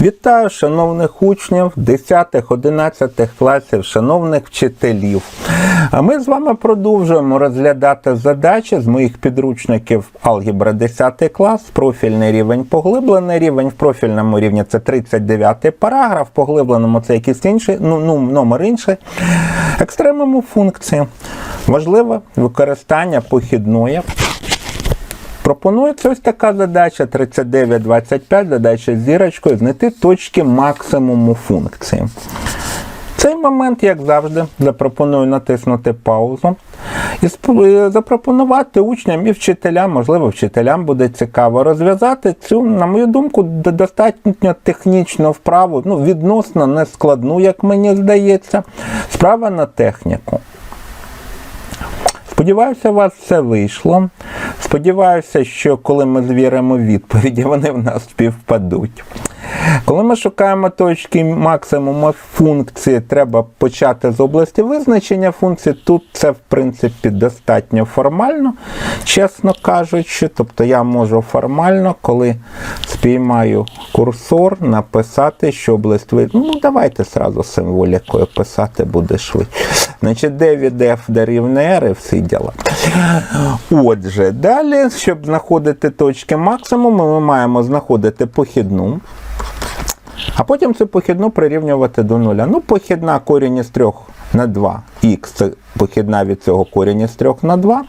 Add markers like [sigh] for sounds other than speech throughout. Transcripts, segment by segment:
Вітаю шановних учнів 10-11 класів, шановних вчителів. А ми з вами продовжуємо розглядати задачі з моїх підручників алгебра 10 клас, профільний рівень, поглиблений рівень. В профільному рівні це 39 параграф, в поглибленому це якийсь інший, ну, ну номер інший. Екстремуму функції. Важливе використання похідної. Пропонується ось така задача 3925, задача з зірочкою, знайти точки максимуму функції. Цей момент, як завжди, запропоную натиснути паузу і запропонувати учням і вчителям, можливо, вчителям буде цікаво розв'язати цю, на мою думку, достатньо технічну вправу, ну, відносно нескладну, як мені здається, справа на техніку. Сподіваюся, у вас все вийшло. Сподіваюся, що коли ми звіримо відповіді, вони в нас співпадуть. Коли ми шукаємо точки максимуму функції, треба почати з області визначення функції. Тут це, в принципі, достатньо формально, чесно кажучи. Тобто я можу формально, коли спіймаю курсор, написати, що область визначення. Ну, давайте сразу символікою писати буде швидше. Значить, де від F дорівнює R і всі діла. Отже, далі, щоб знаходити точки максимуму, ми маємо знаходити похідну. А потім цю похідну прирівнювати до нуля. Ну, похідна корінь із 3 на 2. Х це похідна від цього корінь із 3 на 2.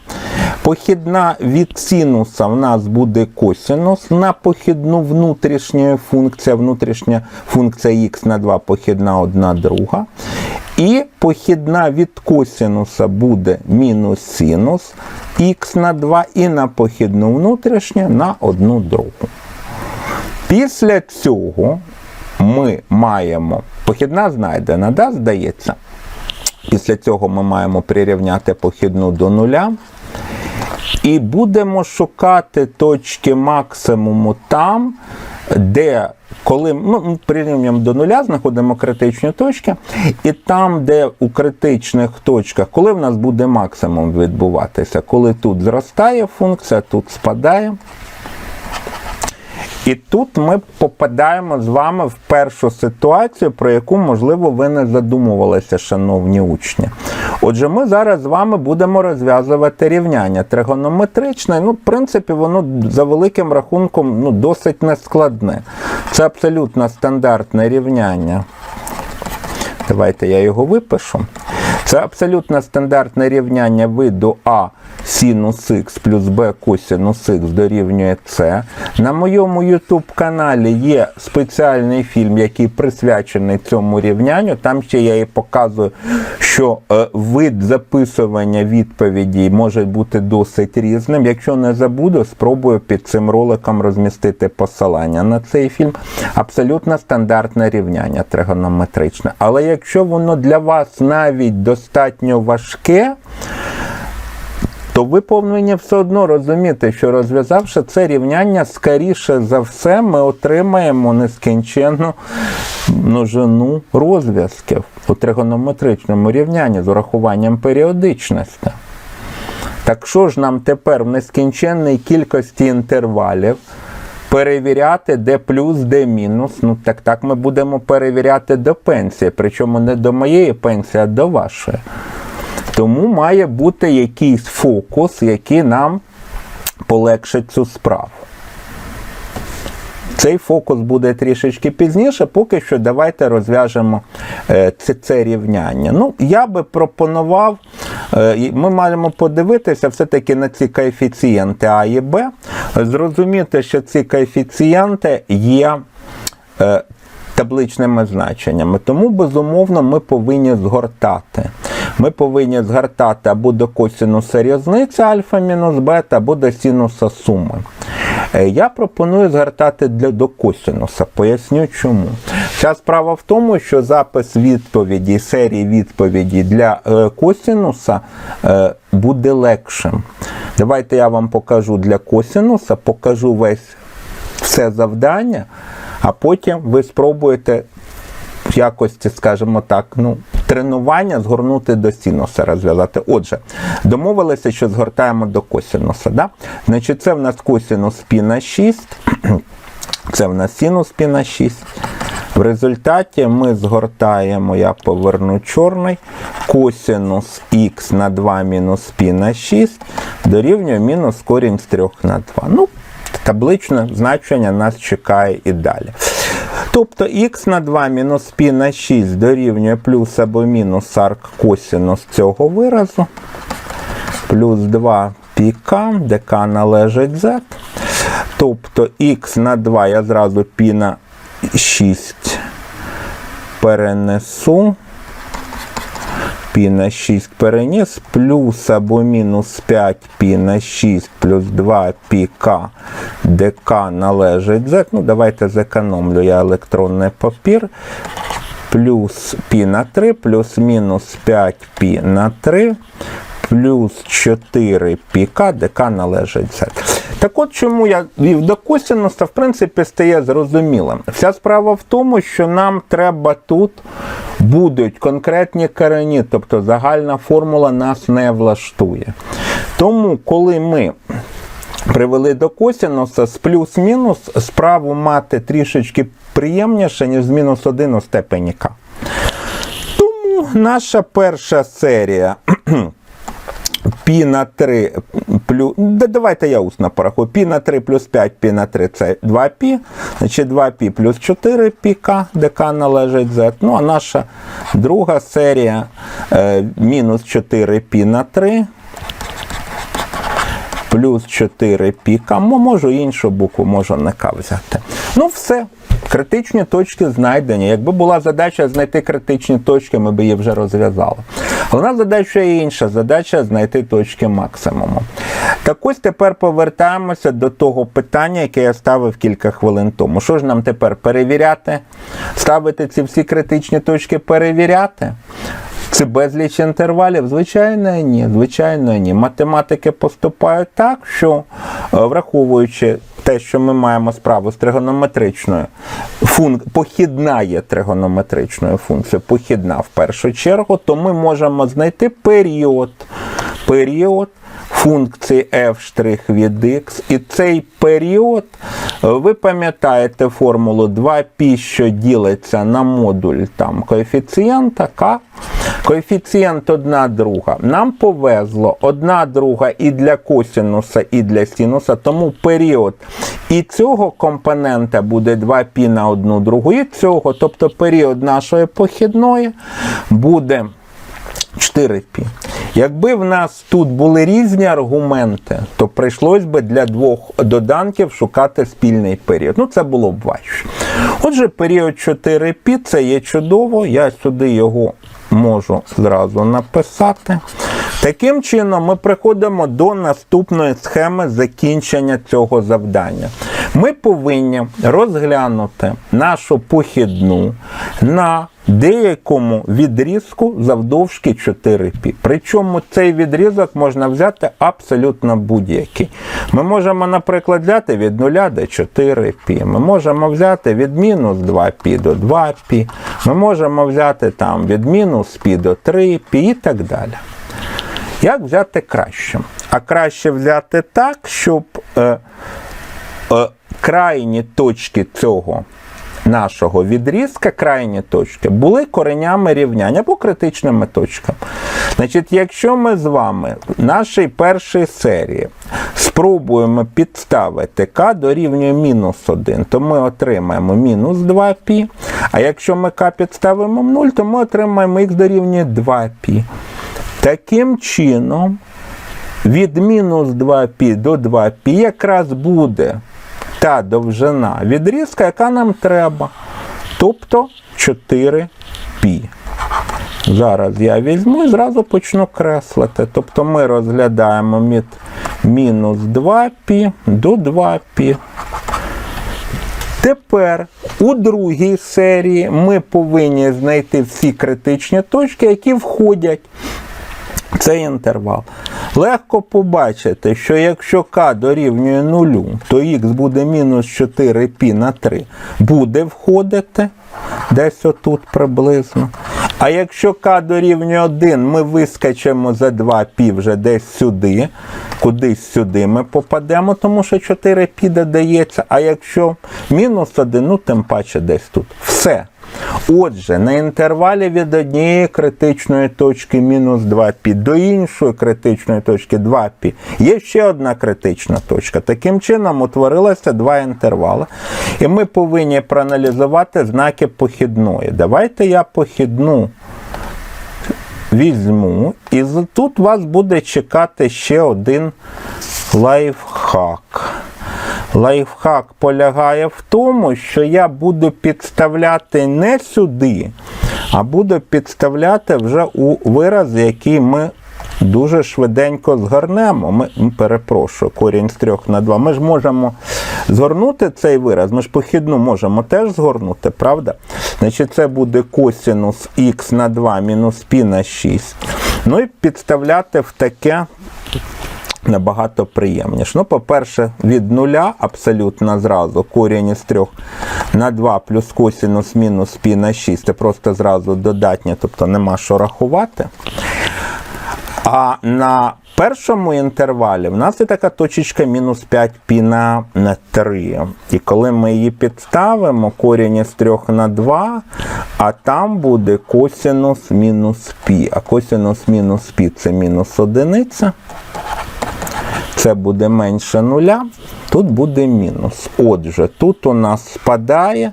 Похідна від синуса в нас буде косинус. На похідну внутрішньої функція, внутрішня функція х на 2, похідна одна друга. І похідна від косинуса буде мінус синус х на 2, і на похідну внутрішню на одну другу. Після цього ми маємо похідна знайдена, да, здається. Після цього ми маємо прирівняти похідну до нуля. І будемо шукати точки максимуму там, де коли ну, ми прирівнюємо до нуля, знаходимо критичні точки, і там, де у критичних точках, коли в нас буде максимум відбуватися, коли тут зростає функція, тут спадає. І тут ми попадаємо з вами в першу ситуацію, про яку, можливо, ви не задумувалися, шановні учні. Отже, ми зараз з вами будемо розв'язувати рівняння тригонометричне. Ну, в принципі, воно за великим рахунком ну, досить нескладне. Це абсолютно стандартне рівняння. Давайте я його випишу. Це абсолютно стандартне рівняння виду А синус х плюс Б косинус х дорівнює С. На моєму YouTube каналі є спеціальний фільм, який присвячений цьому рівнянню. Там ще я і показую, що е, вид записування відповідей може бути досить різним. Якщо не забуду, спробую під цим роликом розмістити посилання на цей фільм. Абсолютно стандартне рівняння тригонометричне. Але якщо воно для вас навіть достатньо важке, то ви повинні все одно розуміти, що розв'язавши це рівняння, скоріше за все, ми отримаємо нескінченну множину розв'язків у тригонометричному рівнянні з урахуванням періодичності. Так що ж нам тепер в нескінченній кількості інтервалів перевіряти, де плюс, де мінус? Ну так так ми будемо перевіряти до пенсії, причому не до моєї пенсії, а до вашої. Тому має бути якийсь фокус, який нам полегшить цю справу. Цей фокус буде трішечки пізніше, поки що давайте розв'яжемо е, це, це рівняння. Ну, я би пропонував, е, ми маємо подивитися все-таки на ці коефіцієнти А і Б, зрозуміти, що ці коефіцієнти є е, табличними значеннями. Тому, безумовно, ми повинні згортати. Ми повинні згортати або до косинуса різниці альфа мінус бета, або до синуса суми. Е, Я пропоную згортати для до косинуса. Поясню чому. Вся справа в тому, що запис відповіді, серії відповіді для е, косинуса е, буде легшим. Давайте я вам покажу для косинуса, покажу весь все завдання, а потім ви спробуєте якості, скажімо так, ну, тренування згорнути до синуса розв'язати. Отже, домовилися, що згортаємо до косинуса. Да? Значить, це в нас косинус пі на 6, [clears throat] це в нас синус пі на 6. В результаті ми згортаємо, я поверну чорний, косинус х на 2 мінус π на 6 дорівнює мінус корінь з 3 на 2. Ну, табличне значення нас чекає і далі. Тобто х на 2 мінус π на 6 дорівнює плюс або мінус арк косинус цього виразу. Плюс 2 пік, де k належить z. Тобто х на 2 я зразу π на 6 перенесу. Пі на 6 переніс, плюс або мінус 5 пі на 6 плюс 2 пі к, де к належить z. Ну, давайте зекономлю я електронний папір. Плюс пі на 3, плюс мінус 5 пі на 3, плюс 4 пі к, де к належить z. Так от чому я вів до косинуса, в принципі, стає зрозумілим. Вся справа в тому, що нам треба тут будуть конкретні корені, тобто загальна формула нас не влаштує. Тому, коли ми привели до косинуса з плюс-мінус, справу мати трішечки приємніше, ніж з мінус 1 у степені к. Тому наша перша серія. [clears throat] Пі на 3 плюс. Да, давайте я усно порахую. Пі на 3 плюс 5 пі на 3 це 2 пі. Значить 2 пі плюс 4 пі к, де к належить z. Ну, а наша друга серія е, мінус 4 пі на 3. Плюс 4 піка. Можу іншу букву, можу не К взяти. Ну, все. Критичні точки знайдені. Якби була задача знайти критичні точки, ми б її вже розв'язали. Головна задача інша задача знайти точки максимуму. Так ось тепер повертаємося до того питання, яке я ставив кілька хвилин тому. Що ж нам тепер перевіряти? Ставити ці всі критичні точки перевіряти? Це безліч інтервалів? Звичайно, ні. Звичайно, ні. Математики поступають так, що е, враховуючи те, що ми маємо справу з тригонометричною функ... похідна є тригонометричною функцією, похідна в першу чергу, то ми можемо знайти період. Період функції f' від x. І цей період, ви пам'ятаєте формулу 2π, що ділиться на модуль там, коефіцієнта k. Коефіцієнт 1 друга. Нам повезло 1 друга і для косинуса, і для синуса, тому період і цього компонента буде 2π на 1 другу, і цього, тобто період нашої похідної буде 4π. Якби в нас тут були різні аргументи, то прийшлось би для двох доданків шукати спільний період. Ну, це було б важче. Отже, період 4π це є чудово, я сюди його можу зразу написати. Таким чином, ми приходимо до наступної схеми закінчення цього завдання Ми повинні розглянути нашу похідну на деякому відрізку завдовжки 4π. Причому цей відрізок можна взяти абсолютно будь-який. Ми можемо, наприклад, взяти від 0 до 4π. Ми можемо взяти від мінус 2π до 2π. Ми можемо взяти там від мінус π до 3π і так далі. Як взяти краще? А краще взяти так, щоб е, е, крайні точки цього нашого відрізка, крайні точки, були коренями рівняння або критичними точками. Значить, якщо ми з вами в нашій першій серії спробуємо підставити k дорівнює мінус 1, то ми отримаємо мінус 2π. А якщо ми k підставимо в 0, то ми отримаємо x дорівнює 2π. Таким чином, від мінус 2π до 2π якраз буде та довжина відрізка, яка нам треба. Тобто 4π. Зараз я візьму і зразу почну креслити. Тобто ми розглядаємо від мінус 2π до 2π. Тепер у другій серії ми повинні знайти всі критичні точки, які входять в цей інтервал. Легко побачити, що якщо k дорівнює 0, то х буде мінус 4π на 3, буде входити десь отут приблизно. А якщо k дорівнює 1, ми вискачемо за 2π вже десь сюди, кудись сюди ми попадемо, тому що 4π додається. А якщо мінус 1, ну тим паче десь тут. Все. Отже, на інтервалі від однієї критичної точки мінус 2π до іншої критичної точки 2π є ще одна критична точка. Таким чином утворилося два інтервали. І ми повинні проаналізувати знаки похідної. Давайте я похідну візьму, і тут вас буде чекати ще один лайфхак. Лайфхак полягає в тому, що я буду підставляти не сюди, а буду підставляти вже у вираз, який ми дуже швиденько згорнемо. Ми, перепрошую, корінь з 3 на 2. Ми ж можемо згорнути цей вираз, ми ж похідну можемо теж згорнути, правда? Значить, це буде косінус х на 2 мінус π на 6. Ну і підставляти в таке набагато приємніше. Ну, по-перше, від нуля абсолютно зразу корінь із 3 на 2 плюс косінус мінус пі на 6. Це просто зразу додатнє, тобто нема що рахувати. А на першому інтервалі в нас є така точечка мінус 5 пі на 3. І коли ми її підставимо, корінь із 3 на 2, а там буде косінус мінус пі. А косінус мінус пі це мінус одиниця. Це буде менше нуля, тут буде мінус. Отже, тут у нас спадає,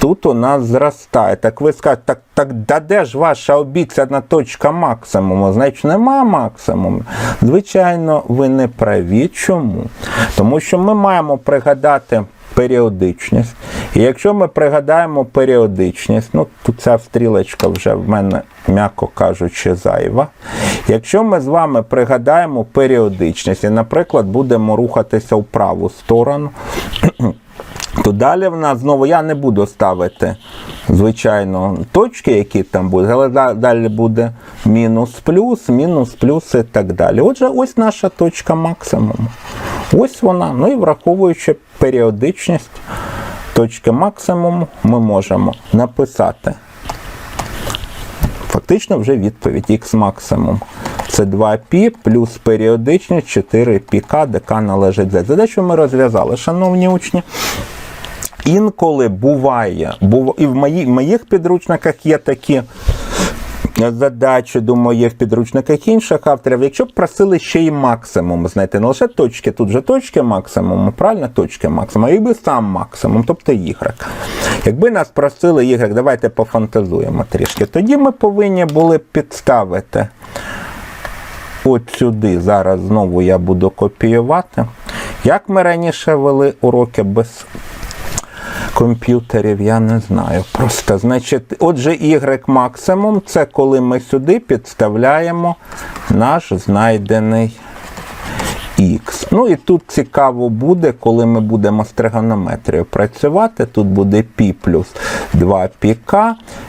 тут у нас зростає. Так ви скажете, так, так да де ж ваша обіцяна точка максимуму? Значить, нема максимуму. Звичайно, ви не праві. Чому? Тому що ми маємо пригадати періодичність. І якщо ми пригадаємо періодичність, ну тут ця стрілочка вже в мене, м'яко кажучи, зайва. Якщо ми з вами пригадаємо періодичність і, наприклад, будемо рухатися в праву сторону, [clears throat] то далі в нас знову я не буду ставити, звичайно, точки, які там будуть, але далі буде мінус плюс, мінус плюс і так далі. Отже, ось наша точка максимуму. Ось вона. Ну і враховуючи періодичність точки максимуму, ми можемо написати. Фактично вже відповідь х максимум. Це 2π плюс періодичність 4πk, де k належить z. Задачу ми розв'язали, шановні учні. Інколи буває, був, і в, мої, моїх підручниках є такі задачі, думаю, є в підручниках інших авторів. Якщо б просили ще й максимум, знаєте, не лише точки, тут же точки максимуму, правильно, точки максимуму, а якби сам максимум, тобто Y. Якби нас просили Y, давайте пофантазуємо трішки, тоді ми повинні були підставити от сюди. Зараз знову я буду копіювати. Як ми раніше вели уроки без комп'ютерів, я не знаю. Просто, значить, отже, Y максимум це коли ми сюди підставляємо наш знайдений Х. Ну і тут цікаво буде, коли ми будемо з тригонометрією працювати. Тут буде π плюс 2 пк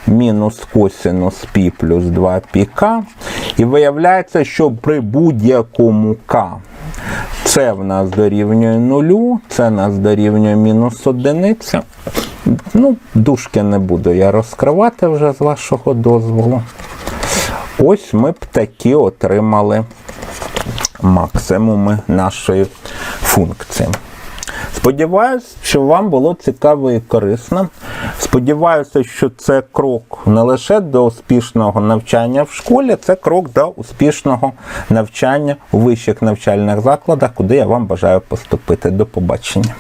мінус косинус π плюс 2 пк. І виявляється, що при будь-якому k це в нас дорівнює нулю, це нас дорівнює мінус одиниця. Ну, дужки не буду я розкривати вже з вашого дозволу. Ось ми б такі отримали максимуми нашої функції. Сподіваюсь, що вам було цікаво і корисно. Сподіваюся, що це крок не лише до успішного навчання в школі, це крок до успішного навчання у вищих навчальних закладах, куди я вам бажаю поступити. До побачення.